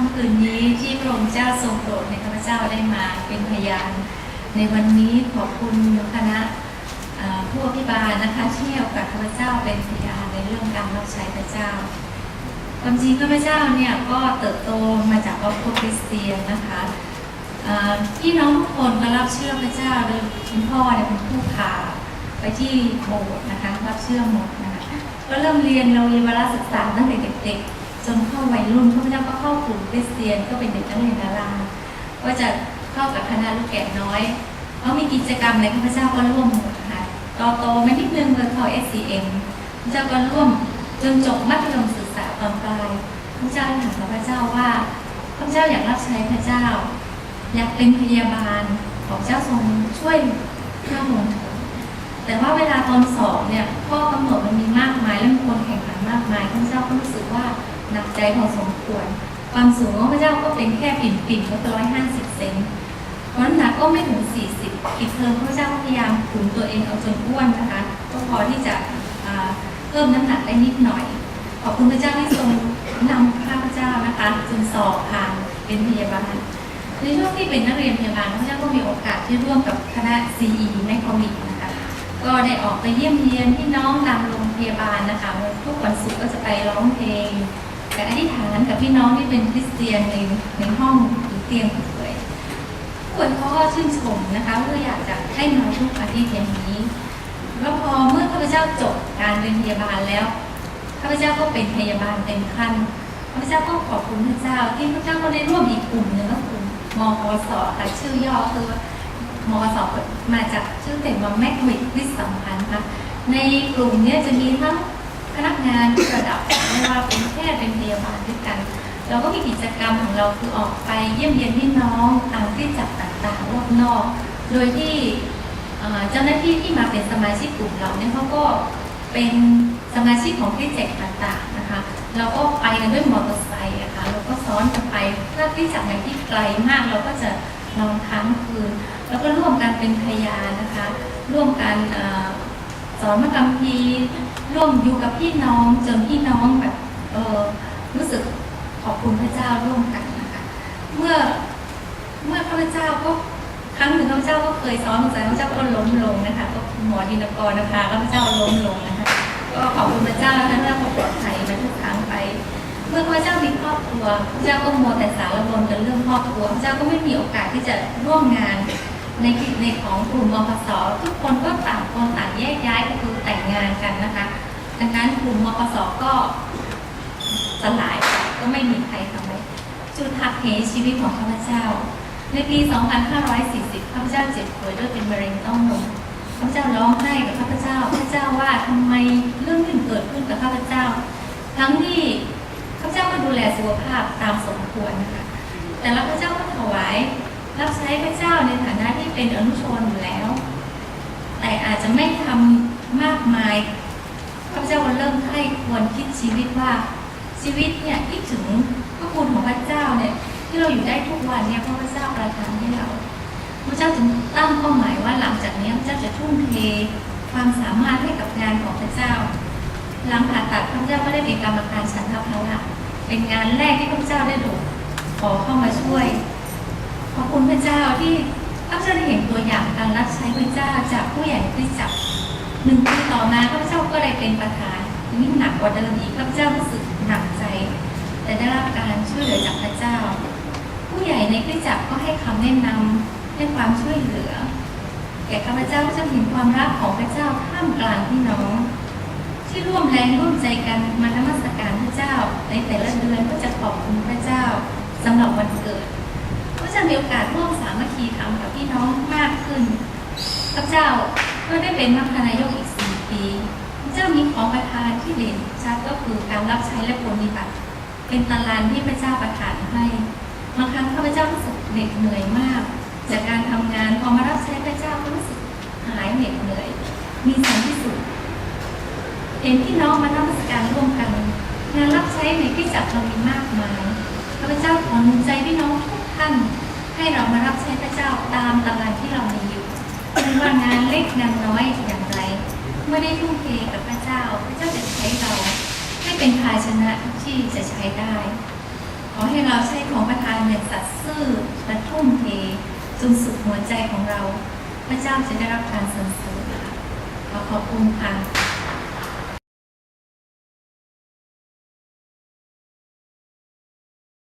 ค่ำคืนนี้ที่พระองค์เจ้าทรงโปรดในข้าพเจ้าได้มาเป็นพยาน ในวันนี้ขอบคุณคณะผู้อภิบาลนะคะที่ให้โอกาสข้าพเจ้าเป็นพยานในเรื่องการรับใช้พระเจ้าความจริงข้าพเจ้าเนี่ยก็เติบโตมาจากครอบครัวคริสเตียนนะคะพี่น้องทุกคนก็รับเชื่อพระเจ้าโดยคุณพ่อเนี่ยเป็นผู้พาไปที่โบสถ์นะคะรับเชื่อหมดนะคะก็เริ่มเรียนเราเรียนวารศึกษาตั้งแต่เด็กๆ จนเข้าวัยรุ่นข้าพเจ้าก็เข้ากลุ่มคริสเตียนก็เป็นเด็กนักเรียนดาราก็จะเข้ากับคณะลูกแกะน้อยเขามีกิจกรรมอะไรข้าพเจ้าก็ร่วมหมดค่ะต่อโตมานิดนึงเลยพอ SCM ข้าพระเจ้าก็ร่วมจนจบมัธยมศึกษาตอนปลายข้าพเจ้าถามพระเจ้าว่าข้าพเจ้าอยากรับใช้พระเจ้า อยากเป็นพยาบาลของเจ้าทรงช่วยข้าลงทุนแต่ว่าเวลาตอนสอบเนี่ยข้อกำหนดมันมีมากมายและมีคนแข่งขันมากมายข้าพเจ้าก็รู้สึกว่าหนัก ใจพอสมควร ความสูงของข้าพเจ้าก็เป็นแค่ปิ่นปิ่นๆก็ร้อยห้าสิบเซนน้ำหนักก็ไม่ถึงสี่สิบอีกเทอมข้าพเจ้าพยายามขุนตัวเองเอาจนอ้วนนะคะ ก็พอที่จะเพิ่มน้ำหนักได้นิดหน่อย ขอบคุณพระเจ้าที่ทรงนำข้าพเจ้านะคะจนสอบผ่านเป็นพยาบาลในช่วงที่เป็นนักเรียนพยาบาลข้าพเจ้าก็มีโอกาสที่ร่วมกับคณะ CE แมคคอมิกนะคะก็ได้ออกไปเยี่ยมเยียนพี่น้องตามโรงพยาบาลนะคะทุกวันศุกร์ก็จะไปร้องเพลง แต่อธิษฐานกับพี่น้องที่เป็นคริสเตียนในในห้องหรือเตียงผู้ป่วยผู้ป่วยเขาก็ชื่นชมนะคะเพื่ออยากจะให้มาทุกอาทิตย์อย่างนี้แล้วพอเมื่อข้าพเจ้าจบการเป็นพยาบาลแล้วข้าพเจ้าก็เป็นพยาบาลเต็มขั้นข้าพเจ้าก็ขอบคุณพระเจ้า ที่พระเจ้าก็ได้ร่วมอีกกลุ่มหนึ่งก็คือกลุ่มมอสค่ะชื่อย่อคือว่ามอสมาจากชื่อเต็มว่าแมกวิดวิสัมพันธ์ค่ะในกลุ่มเนี้ยจะมีทั้งพนักงานทุกระดับไม่ว่า เราก็มีกิจกรรมของเราคือออกไปเยี่ยมเยียนพี่น้องตามที่จักรต่างๆรอบนอก โดยที่เจ้าหน้าที่ที่มาเป็นสมาชิกกลุ่มเราเนี่ยเขาก็เป็นสมาชิกของคริสจักต่างๆนะคะเราก็ไปกันด้วยมอเตอร์ไซค์อะค่ะเราก็ซ้อนกันไปถ้าที่จากไหนที่ไกลมากเราก็จะนอนค้างคืน แล้วก็ร่วมกันเป็นพยานนะคะ ร่วมกันอสอนมรรคำพีร์ร่วมอยู่กับพี่น้องจนพี่น้องแบบเออรู้สึกขอบคุณพระเจ้าร่วมกันนะคะ เมื่อเมื่อข้าพเจ้าก็ครั้งหนึ่งข้าพ เจ้าก็เคยซ้อมใจข้าพเจ้าก็ล้มลงนะคะก็หมอดินกรนะคะข้าพเจ้าล้มลงนะคะก็ขอบคุณพระเจ้าท่านเรื่องควาปลอดภัยมาทุกครั้งไป เมื่อพระเจ้ามีครอบครัวพระเจ้าก็มัวแต่สารวนกันเรื่องครอบครัวพระเจ้าก็ไม่มีโอกาสที่จะร่วมงานในกิจในของกลุ่มมปสทุกคนก็ต่างคนต่างแยกย้ายก็คือแต่งงานกันนะคะ ดังนั้นกลุ่มมปสก็สลายก็ไม่มีใครทำอะไรจุดหักเหชีวิตของข้าพเจ้า ในปี 2540 ข้าพเจ้าเจ็บป่วยด้วยเป็นมะเร็งเต้านม ข้าพเจ้าร้องไห้กับข้าพเจ้า ข้าพเจ้าว่าทำไมเรื่องที่เกิดขึ้นกับข้าพเจ้า ทั้งที่ข้าพเจ้าก็ดูแลสุขภาพตามสมควรนะคะ แต่ละข้าพเจ้าก็ถวาย รับใช้พระเจ้าในฐานะที่เป็นอนุชนอยู่แล้ว แต่อาจจะไม่ทำมากมาย ข้าพเจ้าก็เริ่มไข้ควรคิดชีวิตว่าชีวิตเนี่ยคิดถึงพระคุณของพระเจ้าเนี่ย ที่เราอยู่ได้ทุกวันเนี่ยเพราะพระเจ้าประทานให้เราพระเจ้าจึงตั้งเป้าหมายว่าหลังจากนี้พระเจ้าจะทุ่มเทความสามารถให้กับงานของพระเจ้า หลังผ่าตัดพระเจ้าก็ได้เป็นกรรมการฉันทภาระเป็นงานแรกที่พระเจ้าได้ถูกขอเข้ามาช่วย ขอบคุณพระเจ้าที่พระเจ้าได้เห็นตัวอย่างการรับใช้พระเจ้าจากผู้ใหญ่คริสตจักรหนึ่งปีต่อมาพระเจ้าก็ได้เป็นประธานยิ่งหนักกว่าเดิมอีกพระเจ้ารู้สึกหนักใจ แต่ได้รับการช่วยเหลือจากพระเจ้า ผู้ใหญ่ในคริสตจักก็ให้คำแนะนำให้ความช่วยเหลือ แก่ข้าพเจ้าจะเห็นความรักของพระเจ้าท่ามกลางพี่น้อง ที่ร่วมแรงร่วมใจกันมานมัสการพระเจ้า ในแต่ละเดือนก็จะขอบคุณพระเจ้าสำหรับวันเกิด ก็จะมีโอกาสร่วมสามัคคีธรรมกับพี่น้องมากขึ้นพระเจ้าก็ได้เป็นมัคคณายกอีกสี่ปีพระเจ้ามีของประทานที่เด่นชัดก็คือการรับใช้และปฏิบัติเป็นตารางที่พระเจ้าประทานให้ บางครั้งข้าพเจ้ารู้สึกเหน็ดเหนื่อยมาก จากการทำงานพอมารับใช้พระเจ้าก็รู้สึกหายเหน็ดเหนื่อย มีสันติสุขเห็นพี่น้องมาทำราชการร่วมกัน งานรับใช้ในที่จักรเรามีมากมายข้าพเจ้าขอหนุนใจพี่น้องทุกท่าน ให้เรามารับใช้พระเจ้าตามตารางที่เรามีอยู่ไม่ว่างานเล็กงานน้อยอย่างไร เมื่อได้ทุ่มเทกับพระเจ้า พระเจ้าจะใช้เรา ให้เป็นภาชนะที่จะใช้ได้ อให้เราใช้ของประทานอย่างสัตย์ซื่อและทุ่มเทจนสุดหัวใจของเรา พระเจ้าจะได้รับการสรรเสริญค่ะขอขอบคุณค่ะ